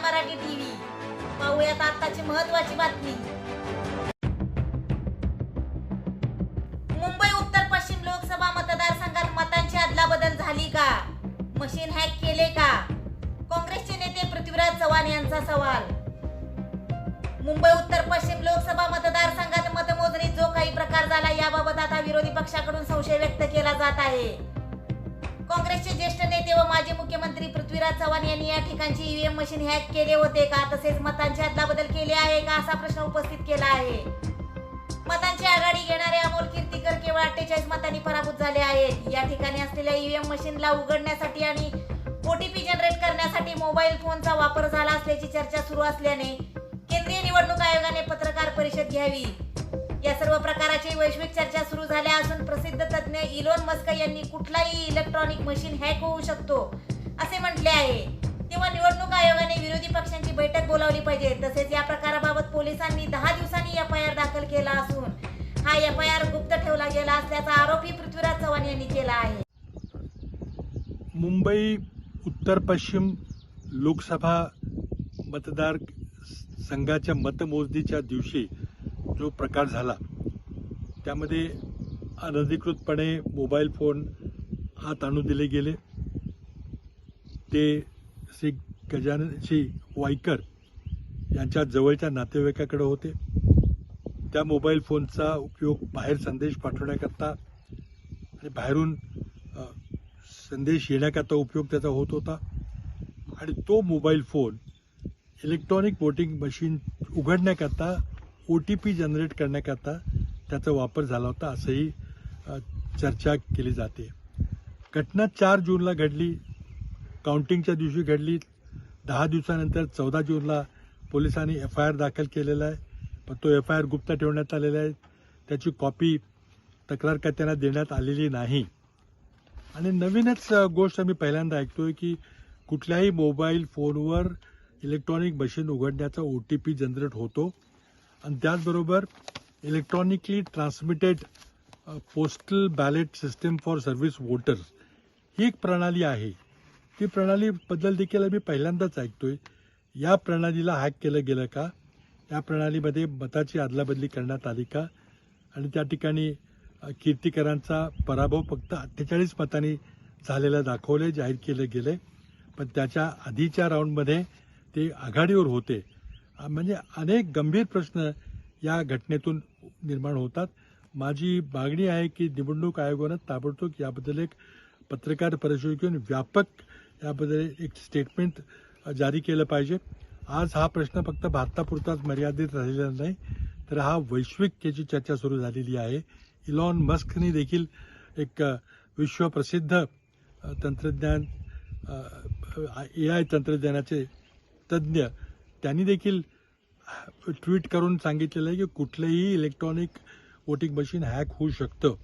Marathi TV पाहूयात आताची महत्वाची बातमी. मुंबई उत्तर पश्चिम लोकसभा मतदारसंघात मतांची अदलाबदल झाली का? मशीन हॅक केले का? काँग्रेसचे नेते पृथ्वीराज चव्हाण यांचा सवाल. मुंबई उत्तर पश्चिम लोकसभा मतदारसंघात मतमोजणीत जो काही प्रकार झाला याबाबत आता विरोधी पक्षाकडून संशय व्यक्त केला जात आहे. काँग्रेसचे ज्येष्ठ नेते व पृथ्वीराज चव्हाण यांनी या ठिकाणची ईव्हीएम मशीन हॅक केले होते का? तसेच मतांची अदलाबदल केली आहे का? असा प्रश्न उपस्थित केला आहे. मतांची आघाडी घेणारे अमोल कीर्तीकर केवळ अठ्ठेचाळीस मतांनी पराभूत झाले आहेत. या ठिकाणी असलेल्या ईव्हीएम मशीनला उघडण्यासाठी आणि ओटीपी जनरेट करण्यासाठी मोबाईल फोनचा वापर झाला असल्याची चर्चा सुरू असल्याने केंद्रीय निवडणूक आयोगाने पत्रकार परिषद घ्यावी. या सर्व प्रकाराची वैश्विक चर्चा सुरू झाल्या असून प्रसिद्ध तज्ज्ञ इलोन मस्क यांनी कुठलाही इलेक्ट्रॉनिक मशीन हॅक होऊ शकतो. असे म्हटले आहे. तेव्हा निवडणूक आयोगाने विरोधी पक्षांची बैठक बोलावली पाहिजे. तसेच या प्रकाराबाबत पोलिसांनी दहा दिवसांनी एफ आय आर दाखल केला असून हा एफ आय आर गुप्त ठेवला गेला असल्याचा आरोपही पृथ्वीराज चव्हाण यांनी केला आहे. मुंबई उत्तर पश्चिम लोकसभा मतदार संघाच्या मतमोजणीच्या दिवशी जो प्रकार झाला त्यामध्ये अनधिकृतपणे मोबाईल फोन हात आणून दिले गेले. ते श्री गजानन श्री वायकर यांच्या जवळच्या नातेवाईकाकडे होते. त्या मोबाईल फोनचा उपयोग बाहेर संदेश पाठवण्याकरता आणि बाहेरून संदेश येण्याकरता उपयोग त्याचा होत होता. आणि तो mobile phone electronic voting machine उघडण्याकरता O T P generate करण्याकरता त्याचा वापर झाला होता असंही चर्चा केली जाते. घटना चार जूनला घडली. काउंटिंगच्या दिवशी घडली. दहा दिवसानंतर चौदा जूनला पोलिसांनी एफ आय आर दाखल केलेला आहे. पण तो एफ आय आर गुप्त ठेवण्यात आलेला आहे. त्याची कॉपी तक्रारकर्त्यांना देण्यात आलेली नाही. आणि नवीनच गोष्ट आम्ही पहिल्यांदा ऐकतोय की कुठल्याही मोबाईल फोनवर इलेक्ट्रॉनिक मशीन उघडण्याचा ओ टी पी जनरेट होतो. आणि त्याचबरोबर electronically transmitted postal ballot system for service voters ही एक प्रणाली आहे. ती प्रणालीबद्दल देखील मी पहिल्यांदाच ऐकतोय. या प्रणालीला हॅक केलं गेलं का? या प्रणालीमध्ये मताची अदलाबदली करण्यात आली का? आणि त्या ठिकाणी कीर्तिकरांचा कीर्तीकरांचा पराभव फक्त अठ्ठेचाळीस मतांनी झालेला दाखवले जाहीर केलं गेले. पण त्याच्या आधीच्या राऊंडमध्ये ते आघाडीवर होते. म्हणजे अनेक गंभीर प्रश्न या घटनेतून निर्माण होतात. माझी मागणी आहे की निवडणूक आयोगानं ताबडतोब याबद्दल एक पत्रकार परिषद घेऊन व्यापक याबद्दल एक स्टेटमेंट जारी केलं पाहिजे. आज हा प्रश्न फक्त भारतापुरताच मर्यादित राहिलेला नाही तर हा वैश्विक याची चर्चा सुरू झालेली आहे. इलॉन मस्कने देखील एक विश्वप्रसिद्ध तंत्रज्ञान ए आय तंत्रज्ञानाचे तज्ज्ञ त्यांनी देखील ट्विट करून सांगितलेलं आहे की कुठलंही इलेक्ट्रॉनिक वोटिंग मशीन हॅक होऊ शकतं.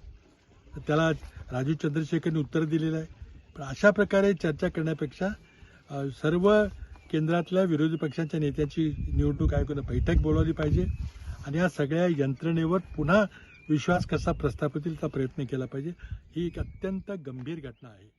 त्याला राजीव चंद्रशेखरने उत्तर दिलेलं आहे. अशा प्रकारे चर्चा करण्यापेक्षा सर्व केंद्रातल्या विरोधी पक्षांच्या नेत्यांची निवडणूक आयोगानं बैठक बोलावली पाहिजे आणि या सगळ्या यंत्रणेवर पुन्हा विश्वास कसा प्रस्थापित प्रयत्न केला पाहिजे ही एक अत्यंत गंभीर घटना आहे.